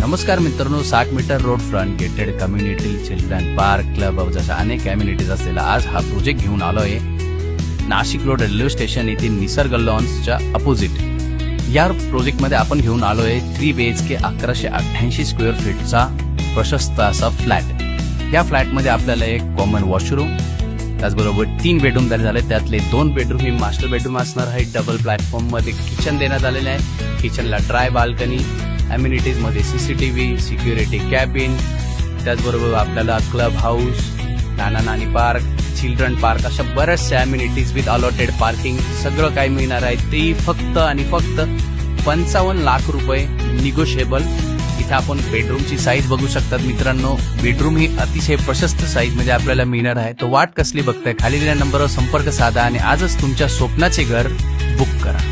नमस्कार मित्रांनो साठ meter road front gated community children park club जशा अनेक कम्युनिटीज असलेला आज हा प्रोजेक्ट घेऊन आलोय. नाशिक रोड रेल्वे स्टेशन येथील निसर्ग लॉन्सच्या अपोजिट या प्रोजेक्टमध्ये आपण घेऊन आलोय थ्री बी एच के अकराशे अठ्ठ्याऐंशी स्क्वेअर फीटचा प्रशस्त असा फ्लॅट या फ्लॅटमध्ये आपल्याला एक कॉमन वॉशरूम त्याचबरोबर तीन बेडरूम तयार झाले. त्यातले दोन बेडरूम ही मास्टर बेडरूम असणार आहे. डबल प्लॅटफॉर्ममध्ये किचन देण्यात आलेलं आहे. किचनला ड्राय बाल्कनी अम्युनिटीजमध्ये सीसीटीव्ही सिक्युरिटी कॅबिन त्याचबरोबर आपल्याला club house Nana Nani park children park अशा बऱ्याचशा अम्युनिटीज विथ अलॉटेड पार्किंग सगळं काही मिळणार आहे. ते फक्त आणि फक्त पंचावन्न लाख रुपये निगोशिएबल इथे आपण बेडरूमची साईज बघू शकतात मित्रांनो. बेडरूम ही अतिशय प्रशस्त साईजमध्ये आपल्याला मिळणार आहे. तो वाट कसली बघताय? खाली दिल्या नंबरवर संपर्क साधा आणि आजच तुमच्या स्वप्नाचे घर बुक करा.